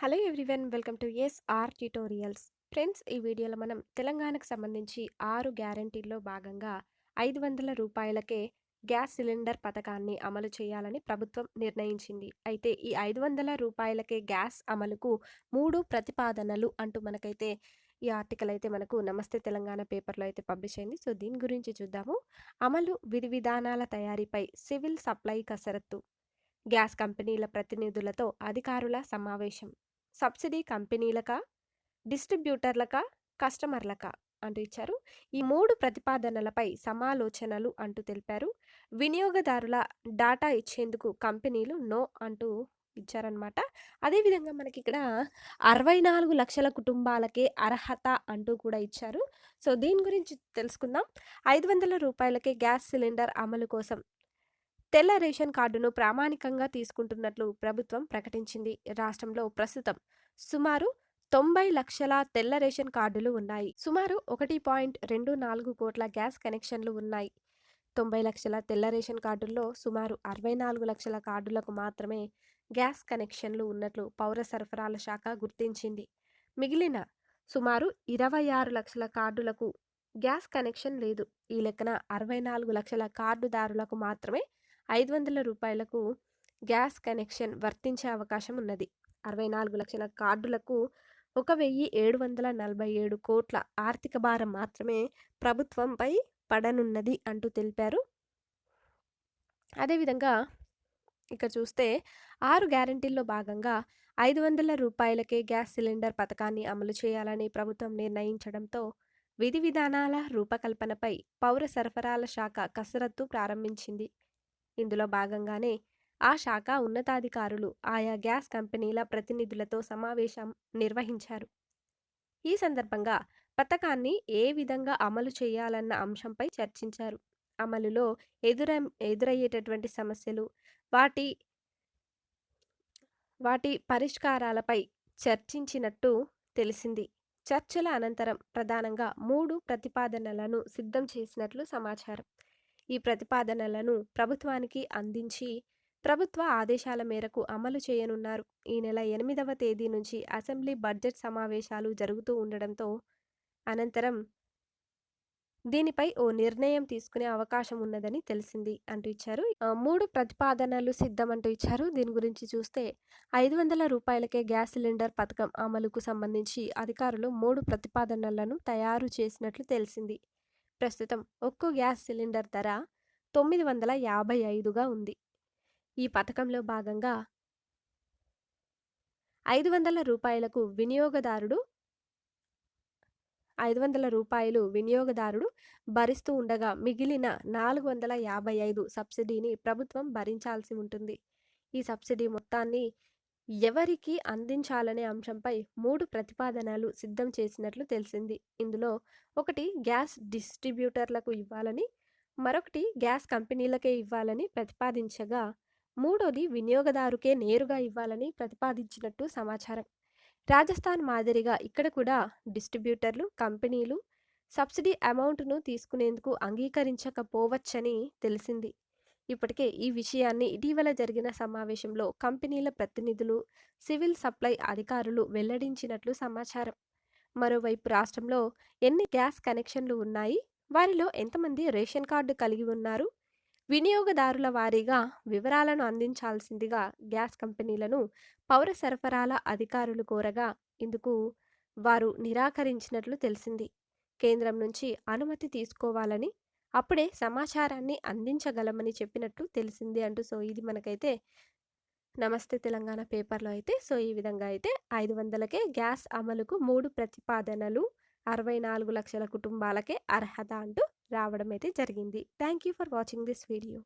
Hello everyone welcome to S R tutorials. Friends ఈ వీడియోలో మనం తెలంగాణకు సంబంధించి ఆరు గ్యారంటీల్లో భాగంగా ఐదు వందల రూపాయలకే గ్యాస్ సిలిండర్ పథకాన్ని అమలు చేయాలని ప్రభుత్వం నిర్ణయించింది. అయితే ఈ ఐదు వందల రూపాయలకే గ్యాస్ అమలుకు మూడు ప్రతిపాదనలు అంటూ మనకైతే ఈ ఆర్టికల్ అయితే మనకు నమస్తే తెలంగాణ పేపర్లో అయితే పబ్లిష్ అయింది. సో దీని గురించి చూద్దాము. అమలు విధి విధానాల తయారీపై సివిల్ సప్లై కసరత్తు గ్యాస్ కంపెనీల ప్రతినిధులతో అధికారుల సమావేశం. సబ్సిడీ కంపెనీలకా డిస్ట్రిబ్యూటర్లకా కస్టమర్లకా అంటూ ఇచ్చారు. ఈ మూడు ప్రతిపాదనలపై సమాలోచనలు అంటూ తెలిపారు. వినియోగదారుల డాటా ఇచ్చేందుకు కంపెనీలు నో అంటూ ఇచ్చారనమాట అదేవిధంగా మనకి ఇక్కడ అరవై నాలుగు లక్షల కుటుంబాలకే అర్హత అంటూ కూడా ఇచ్చారు. సో దీని గురించి తెలుసుకుందాం. ఐదు వందల రూపాయలకే గ్యాస్ సిలిండర్ అమలు కోసం తెల్ల రేషన్ కార్డును ప్రామాణికంగా తీసుకుంటున్నట్లు ప్రభుత్వం ప్రకటించింది. రాష్ట్రంలో ప్రస్తుతం సుమారు తొంభై లక్షల తెల్ల రేషన్ కార్డులు ఉన్నాయి. సుమారు ఒకటి పాయింట్ రెండు నాలుగు కోట్ల గ్యాస్ కనెక్షన్లు ఉన్నాయి. తొంభై లక్షల తెల్ల రేషన్ కార్డుల్లో సుమారు అరవై నాలుగు లక్షల కార్డులకు మాత్రమే గ్యాస్ కనెక్షన్లు ఉన్నట్లు పౌర సరఫరాల శాఖ గుర్తించింది. మిగిలిన సుమారు ఇరవై ఆరు లక్షల కార్డులకు గ్యాస్ కనెక్షన్ లేదు. ఈ లెక్కన అరవై నాలుగు లక్షల కార్డుదారులకు మాత్రమే ఐదు వందల రూపాయలకు గ్యాస్ కనెక్షన్ వర్తించే అవకాశం ఉన్నది. అరవై నాలుగు లక్షల కార్డులకు ఒక వెయ్యి ఏడు వందల నలభై ఏడు కోట్ల ఆర్థిక భారం మాత్రమే ప్రభుత్వంపై పడనున్నది అంటూ తెలిపారు. అదేవిధంగా ఇక్కడ చూస్తే ఆరు గ్యారంటీల్లో భాగంగా ఐదు వందల రూపాయలకే గ్యాస్ సిలిండర్ పథకాన్ని అమలు చేయాలని ప్రభుత్వం నిర్ణయించడంతో విధి విధానాల రూపకల్పనపై పౌర సరఫరాల శాఖ కసరత్తు ప్రారంభించింది. ఇందులో భాగంగానే ఆ శాఖ ఉన్నతాధికారులు ఆయా గ్యాస్ కంపెనీల ప్రతినిధులతో సమావేశం నిర్వహించారు. ఈ సందర్భంగా పథకాన్ని ఏ విధంగా అమలు చేయాలన్న అంశంపై చర్చించారు. అమలులో ఎదుర ఎదురయ్యేటటువంటి సమస్యలు వాటి వాటి పరిష్కారాలపై చర్చించినట్టు తెలిసింది. చర్చల అనంతరం ప్రధానంగా మూడు ప్రతిపాదనలను సిద్ధం చేసినట్లు సమాచారం. ఈ ప్రతిపాదనలను ప్రభుత్వానికి అందించి ప్రభుత్వ ఆదేశాల మేరకు అమలు చేయనున్నారు. ఈ నెల ఎనిమిదవ తేదీ నుంచి అసెంబ్లీ బడ్జెట్ సమావేశాలు జరుగుతూ ఉండడంతో అనంతరం దీనిపై ఓ నిర్ణయం తీసుకునే అవకాశం ఉన్నదని తెలిసింది అంటూ ఇచ్చారు. మూడు ప్రతిపాదనలు సిద్ధం అంటూ ఇచ్చారు. దీని గురించి చూస్తే ఐదు వందల రూపాయలకే గ్యాస్ సిలిండర్ పథకం అమలుకు సంబంధించి అధికారులు మూడు ప్రతిపాదనలను తయారు చేసినట్లు తెలిసింది. ప్రస్తుతం ఒక్కో గ్యాస్ సిలిండర్ ధర తొమ్మిది వందల యాభై ఐదుగా ఉంది. ఈ పథకంలో భాగంగా ఐదు వందల రూపాయలకు వినియోగదారుడు ఐదు వందల రూపాయలు వినియోగదారుడు భరిస్తూ ఉండగా మిగిలిన నాలుగు వందల యాభై ఐదు సబ్సిడీని ప్రభుత్వం భరించాల్సి ఉంటుంది. ఈ సబ్సిడీ మొత్తాన్ని ఎవరికి అందించాలనే అంశంపై మూడు ప్రతిపాదనలు సిద్ధం చేసినట్లు తెలిసింది. ఇందులో ఒకటి గ్యాస్ డిస్ట్రిబ్యూటర్లకు ఇవ్వాలని మరొకటి గ్యాస్ కంపెనీలకే ఇవ్వాలని ప్రతిపాదించగా మూడోది వినియోగదారుకే నేరుగా ఇవ్వాలని ప్రతిపాదించినట్టు సమాచారం. రాజస్థాన్ మాదిరిగా ఇక్కడ కూడా డిస్ట్రిబ్యూటర్లు కంపెనీలు సబ్సిడీ అమౌంట్ను తీసుకునేందుకు అంగీకరించకపోవచ్చని తెలిసింది. ఇప్పటికే ఈ విషయాన్ని ఇటీవల జరిగిన సమావేశంలో కంపెనీల ప్రతినిధులు సివిల్ సప్లై అధికారులు వెల్లడించినట్లు సమాచారం. మరోవైపు రాష్ట్రంలో ఎన్ని గ్యాస్ కనెక్షన్లు ఉన్నాయి? వారిలో ఎంతమంది రేషన్ కార్డు కలిగి ఉన్నారు? వినియోగదారుల వారీగా వివరాలను అందించాల్సిందిగా గ్యాస్ కంపెనీలను పౌర సరఫరాల అధికారులు కోరగా ఇందుకు వారు నిరాకరించినట్లు తెలిసింది. కేంద్రం నుంచి అనుమతి తీసుకోవాలని అప్పుడే సమాచారాన్ని అందించగలమని చెప్పినట్టు తెలిసింది అంటూ సో ఇది మనకైతే నమస్తే తెలంగాణ పేపర్లో అయితే సో ఈ విధంగా అయితే ఐదు వందలకే గ్యాస్ అమలుకు మూడు ప్రతిపాదనలు అరవై నాలుగు లక్షల కుటుంబాలకే అర్హత అంటూ రావడం అయితే జరిగింది. Thank you for watching this video.